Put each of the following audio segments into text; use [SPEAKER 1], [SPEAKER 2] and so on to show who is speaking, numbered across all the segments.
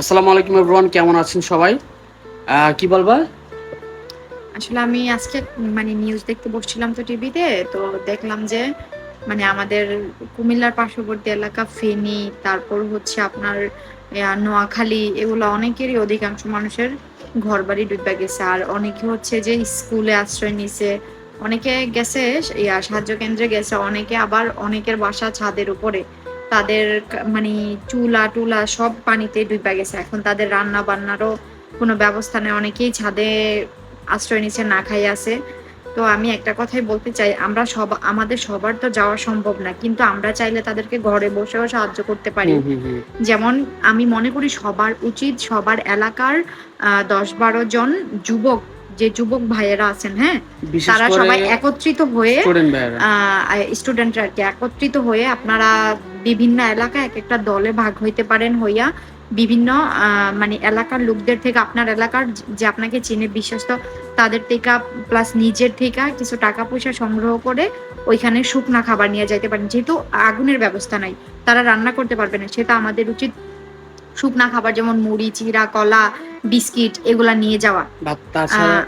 [SPEAKER 1] আসসালামু আলাইকুম এভরিওয়ান কেমন আছেন সবাই? কি বলবা?
[SPEAKER 2] আসলে আমি আজকে মানে নিউজ দেখতে বসছিলাম তো টিভিতে তো দেখলাম যে মানে আমাদের কুমিল্লার পার্শ্ববর্তী এলাকা, ফেনী, তারপর হচ্ছে আপনার নোয়াখালী, এগুলো অনেকেরই অধিকাংশ মানুষের ঘর বাড়ি ডুবে গেছে। আর অনেকে হচ্ছে যে স্কুলে আশ্রয় নিছে, অনেকে গেছে সাহায্য কেন্দ্রে গেছে, অনেকে আবার অনেকের বাসা ছাদের উপরে। তাদের মানে চুলা টুলা সব পানিতে ডুবে গেছে। এখন তাদের রান্না বান্নারও কোনো ব্যবস্থা নেই। অনেকেই ছাদে আশ্রয় নিচে না খাই আছে। তো আমি একটা কথাই বলতে চাই আমরা সব আমাদের সবার তো যাওয়া সম্ভব না কিন্তু আমরা চাইলে তাদেরকে ঘরে বসেও সাহায্য করতে পারি। যেমন আমি মনে করি সবার উচিত সবার এলাকার দশ বারো জন যুবক যে যুবক ভাইয়েরা আছেন হ্যাঁ? তারা সবাই একত্রিত হয়ে স্টুডেন্টরা আর কি একত্রিত হয়ে আপনারা বিভিন্ন এলাকা এক একটা দলে ভাগ হইতে পারেন হইয়া বিভিন্ন মানে এলাকার লোকদের থেকে আপনার এলাকার যে আপনাকে চিনে বিশ্বস্ত তাদের থেকে প্লাস নিজের থেকে কিছু টাকা পয়সা সংগ্রহ করে ওইখানে শুকনা খাবার নিয়ে যাইতে পারেন। যেহেতু আগুনের ব্যবস্থা নাই তারা রান্না করতে পারবে না সেটা আমাদের উচিত শুকনা খাবার যেমন মুড়ি চিরা কলা বিস্কিট এগুলা নিয়ে যাওয়া।
[SPEAKER 1] তাছাড়া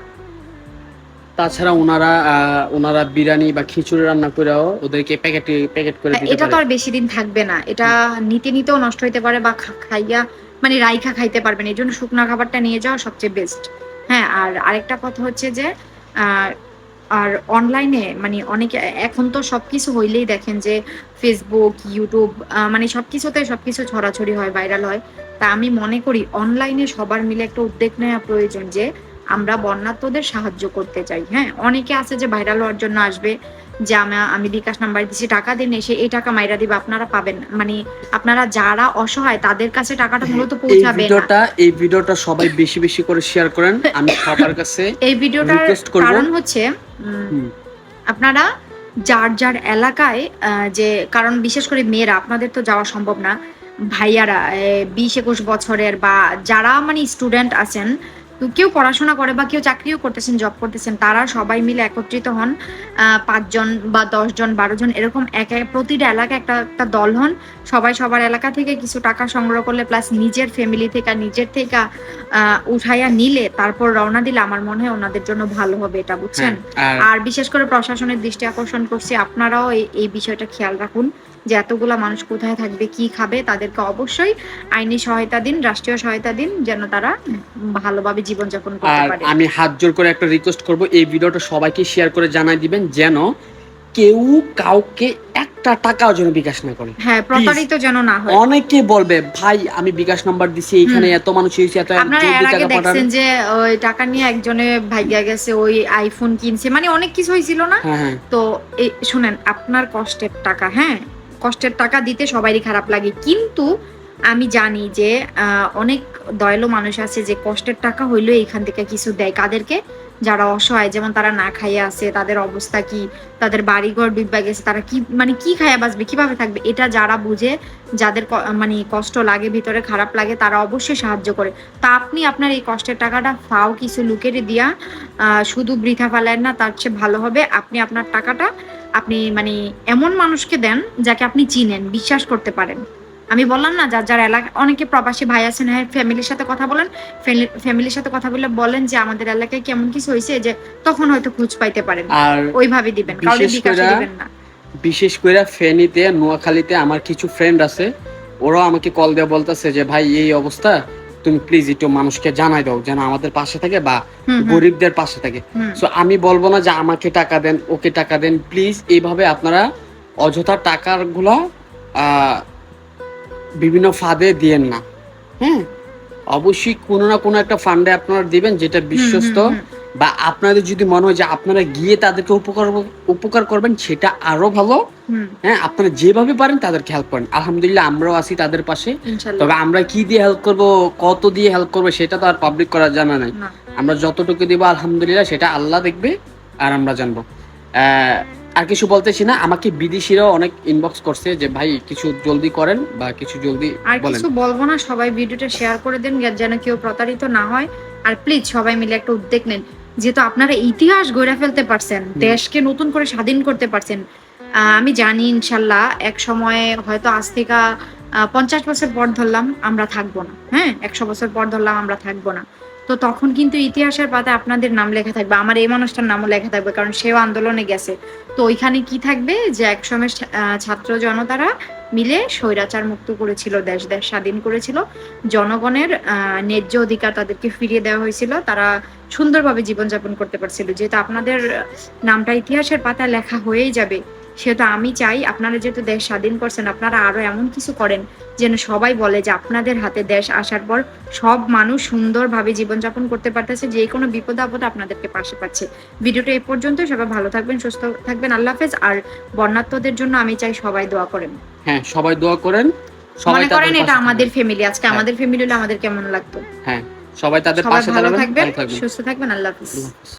[SPEAKER 1] তাছাড়া ওনারা ওনারা বিরিয়ানি বা খিচুড়ি রান্না করেও ওদেরকে প্যাকেট প্যাকেট করে দিতে
[SPEAKER 2] এটা তো আর বেশি দিন থাকবে না। এটা নিতে নিতেও নষ্ট হইতে পারে বা খাইয়া মানে রাইখা খাইতে পারবেন। এই জন্য শুকনা খাবারটা নিয়ে যাওয়া সবচেয়ে বেস্ট হ্যাঁ আর আরেকটা কথা হচ্ছে যে আর অনলাইনে মানে অনেকে এখন তো সবকিছু হইলেই দেখেন যে ফেসবুক ইউটিউব মানে সবকিছুতে সবকিছু ছড়াছড়ি হয় ভাইরাল হয়। তা আমি মনে করি অনলাইনে সবার মিলে একটা উদ্যোগ নেওয়া প্রয়োজন যে আমরা বন্যাত্মদের সাহায্য করতে চাই হ্যাঁ? অনেকে আছে যে ভাইরাল হওয়ার জন্য আসবে যে আমি আমি বিকাশ নাম্বার দিচ্ছি টাকা দিন এসে এই টাকা মাইরা দিবে আপনারা পাবেন মানে আপনারা যারা অসহায় তাদের কাছে টাকাটা মূলত পৌঁছাবে না।
[SPEAKER 1] ভিডিওটা এই ভিডিওটা সবাই বেশি বেশি করে শেয়ার করেন। আমি সবার কাছে
[SPEAKER 2] এই ভিডিওটার। কারণ হচ্ছে আপনারা যার যার এলাকায় যে কারণ বিশেষ করে মেয়েরা আপনাদের তো যাওয়া সম্ভব না। ভাইয়ারা বিশ একুশ বছরের বা যারা মানে স্টুডেন্ট আছেন কেউ পড়াশোনা করে বা কেউ চাকরিও করতেছেন জব করতেছেন তারা সবাই মিলে একত্রিত হন আহ, পাঁচজন বা দশজন বারো জন এরকম এক এক প্রতিটা এলাকায় একটা একটা দল হন। সবাই সবার এলাকা থেকে কিছু টাকা সংগ্রহ করলে প্লাস নিজের ফ্যামিলি থেকে নিজের থেকে আহ, উঠাইয়া নিলে তারপর রওনা দিলে আমার মনে হয় ওনাদের জন্য ভালো হবে এটা বুঝছেন?
[SPEAKER 1] হ্যাঁ, আর
[SPEAKER 2] বিশেষ করে প্রশাসনের দৃষ্টি আকর্ষণ করছি আপনারাও এই বিষয়টা খেয়াল রাখুন। যে এতগুলা মানুষ কোথায় থাকবে কি খাবে তাদেরকে অবশ্যই আইনি সহায়তা দিন রাষ্ট্রীয় সহায়তা দিন যেন তারা ভালোভাবে জীবনযাপন করতে পারে।
[SPEAKER 1] আমি হাত জোর করে একটা রিকোয়েস্ট করব এই ভিডিওটা সবাইকে শেয়ার করে জানাই দিবেন যেন কেউ কাউকে একটা টাকাও যেন বিকাশ না করে।
[SPEAKER 2] হ্যাঁ প্রতারিত যেন না হয়।
[SPEAKER 1] অনেকে বলবে ভাই আমি বিকাশ নাম্বার দিছি এখানে এত মানুষ হয়েছে এত
[SPEAKER 2] আপনারা এর আগে দেখছেন যে ওই টাকা নিয়ে একজনে ভাইগা গেছে ওই আইফোন কিনছে মানে অনেক কিছু হয়েছিল না?
[SPEAKER 1] হ্যাঁ হ্যাঁ।
[SPEAKER 2] তো এই শুনেন আপনার কষ্টের টাকা হ্যাঁ? কষ্টের টাকা দিতে সবারই খারাপ লাগে। কিন্তু আমি জানি যে অনেক দয়ালু মানুষ আছে যে কষ্টের টাকা হইলেও এখান থেকে কিছু দেয়। কাদেরকে? যারা অসহায়, যেমন তারা না খাইয়ে আছে, তাদের অবস্থা কি? তাদের বাড়িঘর ডুববা গেছে, তারা কি মানে কি খাইয়া বাঁচবে, কীভাবে থাকবে? এটা যারা বুঝে, যাদের মানে কষ্ট লাগে, ভিতরে খারাপ লাগে, তারা অবশ্যই সাহায্য করে। তা আপনি আপনার এই কষ্টের টাকাটা ফাও কিছু লুকেরে দিয়া শুধু বৃথা ফেলেন না, তার চেয়ে ভালো হবে। আপনি আপনার টাকাটা আপনি মানে এমন মানুষকে দেন যাকে আপনি চিনেন বিশ্বাস করতে পারেন। আমি বললাম না যার যার এলাকা অনেকে প্রবাসী ভাই আছেন হ্যাঁ ফ্যামিলির সাথে কথা বলেন ফ্যামিলির সাথে কথা বলে বলেন যে আমাদের এলাকায় কেমন কিছু হয়েছে যে তখন হয়তো খোঁজ পাইতে পারেন।
[SPEAKER 1] আর
[SPEAKER 2] ওইভাবে দিবেন কাউকে দিবেন না।
[SPEAKER 1] বিশেষ করে ফেনীতে নোয়াখালীতে আমার কিছু ফ্রেন্ড আছে ওরাও আমাকে কল দিয়ে বলতেছে যে ভাই এই অবস্থা? তুমি প্লিজ একটু মানুষকে জানাই দাও যেন আমাদের পাশে থাকে বা গরিবদের পাশে থাকে। সো আমি বলব না যে আমাকে টাকা দেন ওকে টাকা দেন প্লিজ এইভাবে আপনারা অযথা টাকারগুলা আহ, বিভিন্ন ফাঁদে দিয়েন না। হ্যাঁ? অবশ্যই কোনো না কোনো একটা ফান্ডে আপনারা দিবেন যেটা বিশ্বস্ত বা আপনাদের যদি মনে হয় যে আপনারা গিয়ে তাদেরকে উপকার উপকার করবেন সেটা আরও ভালো। হ্যাঁ আপনারা যেভাবে পারেন তাদেরকে হেল্প করেন। আলহামদুলিল্লাহ আমরাও আছি তাদের পাশে। তবে আমরা কি দিয়ে হেল্প করব কত দিয়ে হেল্প করব সেটা তো আর পাবলিক করার জানা নাই। আমরা যতটুকু দিব আলহামদুলিল্লাহ সেটা আল্লাহ দেখবে আর আমরা জানব। আহ, আর কিছু বলতেছি না আমাকে বিদেশিরাও অনেক ইনবক্স করছে যে ভাই কিছু জলদি করেন বা কিছু জলদি
[SPEAKER 2] আর কিছু বলব না সবাই ভিডিওটা শেয়ার করে দেন যেন কেউ প্রতারিত না হয়। আর প্লিজ সবাই মিলে একটা উদ্যোগ নেন। যেহেতু আপনারা ইতিহাস গড়ে ফেলতে পারছেন দেশকে নতুন করে স্বাধীন করতে পারছেন আমি জানি ইনশাল্লাহ এক সময়ে হয়তো আজ থেকে পঞ্চাশ বছর পর ধরলাম আমরা থাকব না হ্যাঁ? একশো বছর পর ধরলাম আমরা থাকব না। তো তখন কিন্তু ইতিহাসের পাতায় আপনাদের নাম লেখা থাকবে আমার এই মানুষটার নামও লেখা থাকবে কারণ সেও আন্দোলনে গেছে। তো ওইখানে কি থাকবে? যে একসময় ছা- আহ, ছাত্র জনতারা মিলে স্বৈরাচার মুক্ত করেছিল, দেশ দেশ স্বাধীন করেছিল। জনগণের ন্যায্য অধিকার তাদেরকে ফিরিয়ে দেওয়া হয়েছিল। তারা সুন্দরভাবে জীবনযাপন করতে পারছিল। যেহেতু আপনাদের নামটা ইতিহাসের পাতায় লেখা হয়েই যাবে, সেহেতু আমি চাই আপনারা যেহেতু দেশ স্বাধীন করছেন, আপনারা আরও এমন কিছু করেন যেন সবাই বলে যে আপনাদের হাতে দেশ আসার পর সব মানুষ সুন্দরভাবে জীবনযাপন করতে পারতেছে, যে কোনো বিপদ আপদ আপনাদেরকে পাশে পাচ্ছে। ভিডিওটা এই পর্যন্ত সবাই ভালো থাকবেন, সুস্থ থাকবেন, আল্লাহ হাফেজ। আর বন্যাত্মদের জন্য আমি চাই সবাই দোয়া করেন।
[SPEAKER 1] হ্যাঁ সবাই দোয়া করেন সবাই
[SPEAKER 2] মনে করেন এটা আমাদের ফ্যামিলি আজকে
[SPEAKER 1] হ্যাঁ।
[SPEAKER 2] আমাদের ফ্যামিলি হলে আমাদের কেমন লাগতো
[SPEAKER 1] হ্যাঁ সবাই তাদের পাশে
[SPEAKER 2] থাকবেন সুস্থ থাকবেন
[SPEAKER 1] আল্লাহ হাফেজ।